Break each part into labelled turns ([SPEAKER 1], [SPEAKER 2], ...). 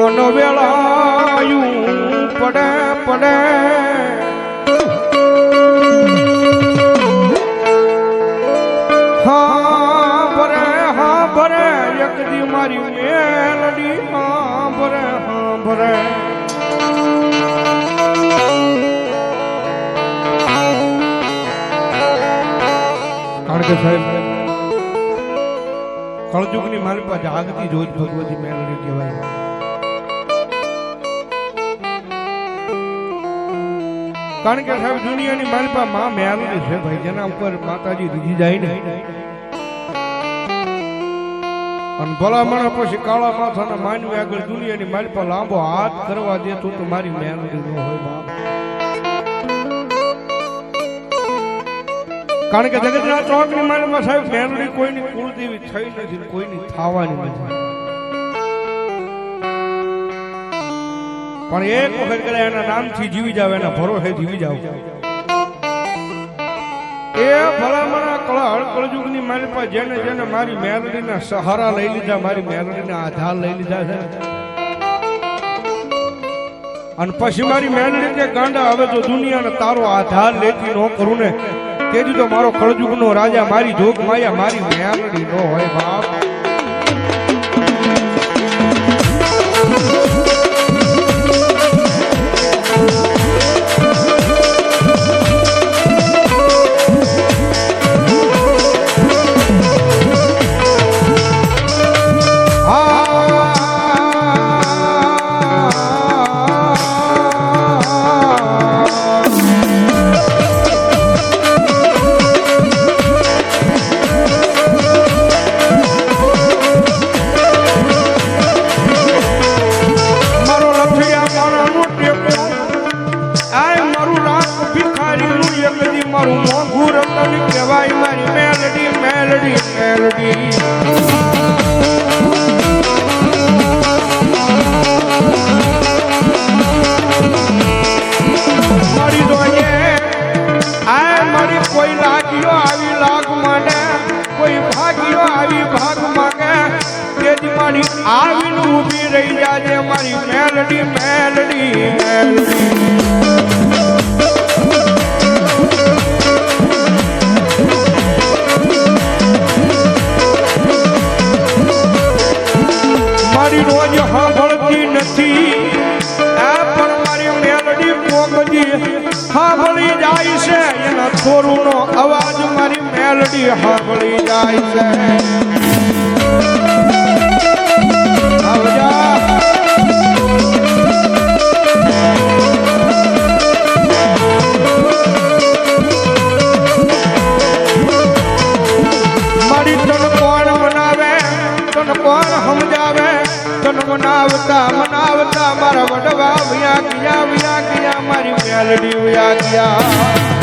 [SPEAKER 1] મન વેળાયું, પડે પડે. હા, ભરે હા, ભરે, એક મારી મેલડી, હા, ભરે હા, ભરે. કારણ કળજુગની મારી પાસે આગતી જોજ ભગવતી મેલડી કહેવાય. કારણ કે સાહેબ દુનિયાની માલપા માં મેલડી છે ભાઈ, જેના ઉપર માતાજી રીઝી જાય ને. અને ભલામણ પછી કાળા માથાના માનવી આગળ દુનિયાની માલપા લાંબો હાથ કરવા દે તું તો મારી મેલડી ન હોય બાપ. કારણ કે જગતના ચોકની માલમાં સાહેબ, મેલડી કોઈની કુળદેવી થઈ નથી કોઈની થવાની નથી. પણ એક વખત કદાચ એના નામથી જીવી જાવ, એના ભરોસે જીવી જાવ. એ ભલામણા કળા કળજુગની મારી પાસે જેને જેને મારી મેલડીના સહારા લઈ લીધા, મારી મેલડીના આધાર લઈ લીધા છે. અને પછી મારી મેલડી કે, ગાંડા, હવે જો દુનિયાને તારો આધાર લેતી ન કરું ને. તેથી તો મારો કળજુગનો રાજા મારી જોગ માયા મારી મેલડી નો હોય બાપ. આય મારું રાત ભિખારીનું એક દી મારું મોંઘું રતન કહેવાય મારી મેલડી મેલડી મેલડી. મારી દોયે, આય મારી કોઈ લાગ્યો આવી ઊભી રહી જાજે મારી મેલડી મેલડી મેલડી. મારી રોજ સાંભળતી નથી. આ પણ મારી મેલડી પોગજી. સાંભળી જાય છે. એના થોરુનો અવાજ મારી મેલડી સાંભળી જાય છે. મેલડી વ્યા ગયા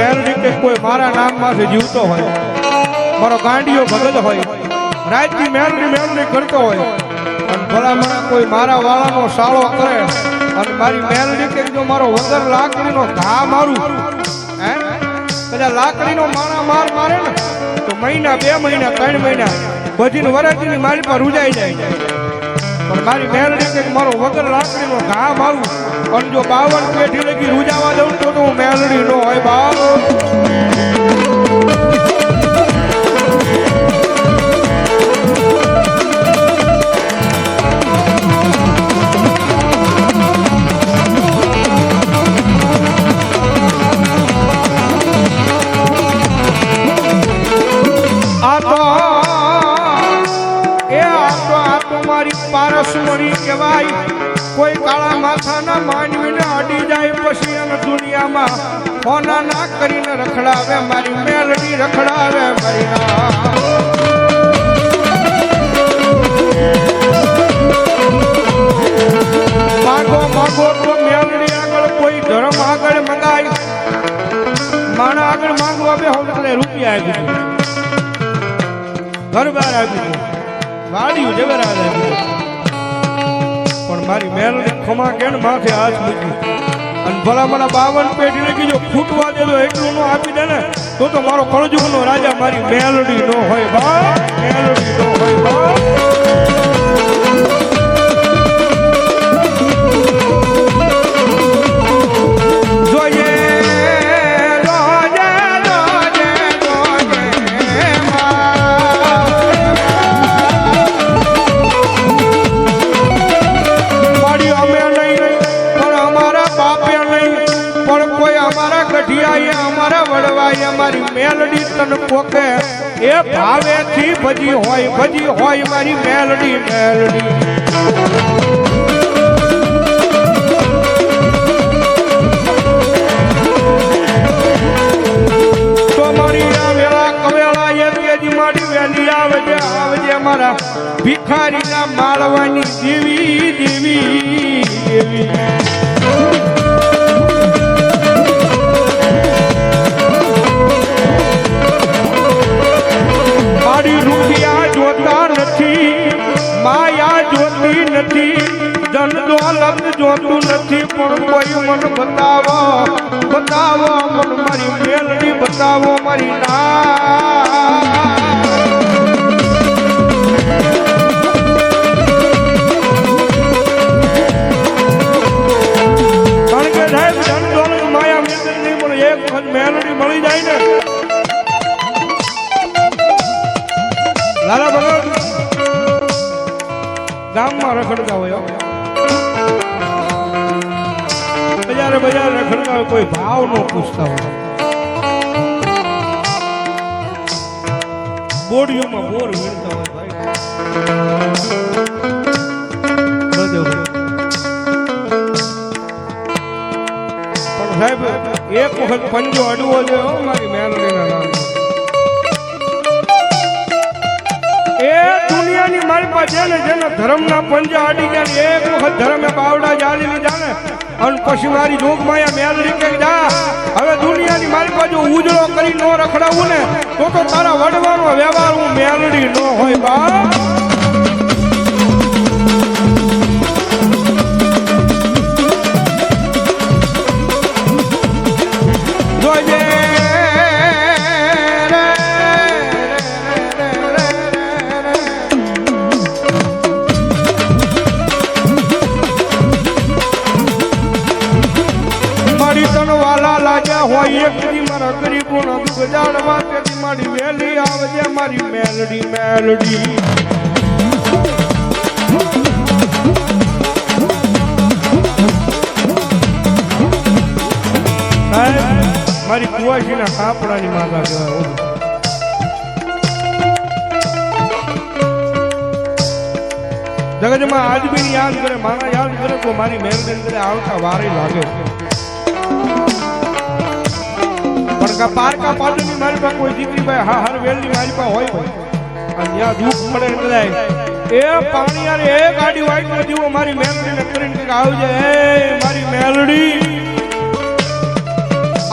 [SPEAKER 1] મારી કે કોઈ મારા નામમાંથી જીવતો હોય, મારો ગાંડીઓ ભગત હોય, રાતની મેલડી મેલડી કરતો હોય અને ભલામણા કોઈ મારા વાળાનો સાળો કરે, અને મારી મેલડી કે જો મારો વગર લાકડીનો ઘા મારું, હે? કદાચ લાકડીનો માણા માર મારે ને, તો મહિના, બે મહિના, ત્રણ મહિના બધીને વરાતીની મારી પર રૂજાઈ જાય. પણ મારી મેલડી કે મારો વગર લાકડીનો ઘા મારું. પણ જો બાવન પેઢી લગી રૂજાવા દઉં તો હું મેલડી નો હોય બાપ. કરીને રખડાવે, મારી મેલડી રખડાવે મારી માગો માગો તો મેલડી આગળ કોઈ ધર્મ આગળ મંગાય. માણા આગળ માંગવા બે હવે એટલે રૂપિયા આપી ઘર બહાર આપી દે વાડિયું જવેરાત આપી પણ મારી મેલડી ખમા કેણ માથે હાથ મૂકી. અને ભલા મને બાવન પેઢીને કીધું ખૂટવા દેજો એટલું નો આપી દે ને, તો તો મારો કળજુગનો રાજા મારી મેલડી નો હોય બા, મેલડી નો હોય બા. મેલડી તન કોકે એ ભાવેથી ભજી હોય ભજી હોય મારી મેલડી મેલડી. મારા ભિખારીના માળવાની દેવી દેવી દેવી. નથી. ધન દોલત જોતું નથી. પણ કોઈ મન બતાવો બતાવો મન મારી મેલડી બતાવો મારી ના. મેલડી મળી જાય ને. લાલા ભગત ગામમાં રખડતા હોય. બજારે બજારે રખડતા હોય, કોઈ ભાવ નો પૂછતા હોય. બોડીઓમાં બોર વીણતા હોય, ભાઈ. સાહેબ, એક વખત પંજો અડવો છે મારી ને જેને ધર્મના પંજા અડી ગયા એક વખત ધર્મે બાવડા જાળી લીધા ને અને પછી મારી જોગમાયા મેલ કે જા, હવે દુનિયાની મારી બાજુ ઉજળો કરી નો રખડાવું ને, તો તો તારા વડવાનો વ્યવહાર હું મેલડી નો હોય બા જાણવા તેની મારી મેલી આવજે, મારી મેલડી મેલડી મારી કુવાસીના કાપડાની માતા કહેવાય. જગતમાં આજ બી યાદ કરે, મારા યાદ કરે, તો મારી મેલડી કરે આવતા વારે લાગે કા પારકા પાડની મારી પાસે કોઈ દીકરી ભાઈ, હા, હર વેલની મારી પાસે હોય. અને જ્યાં દુઃખ પડે એટલે એ પાણી યાર એ ગાડી વાઈટ નો દીવો, મારી મેલડીને કરીને કંઈક આવજે, એ મારી મેલડી.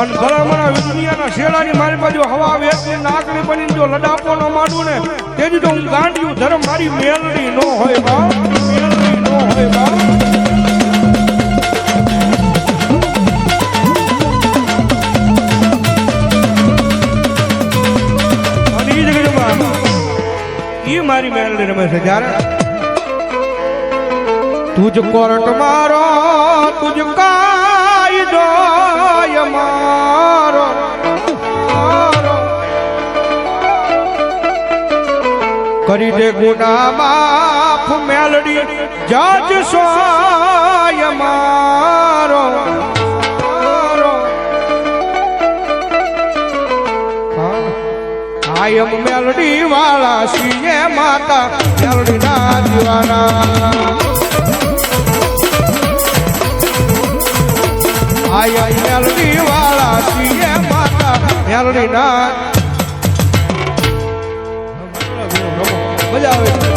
[SPEAKER 1] અને ભલામણા દુનિયાના શેડાની મારી બાજુ હવા વેચી નાકડી બની જો લડાપો ન માંડું ને, તેથી તો હું ગાંડિયું, ધર્મ મારી મેલડી નો જ્યારે તુજ કોર્ટ મારો, તુજ કાયદો મારો. કરી દે ગુના માફ મેલડી, જજ સોય મારો. આયમ મેલડી વાળા સિંહે માતા. મેલડી ના દીવાના આયમ મેલડી વાળા સિંહે માતા. મેલડી ના મજા આવે.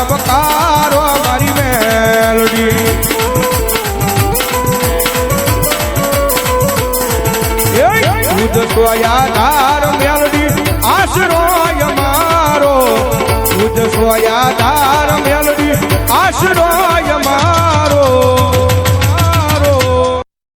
[SPEAKER 1] ધબકારો મારી મેલડી દૂધ સોયાધાર મેલડી. આશરોય મારો. દૂધ સોયાધાર મેલડી. આશરોય મારો.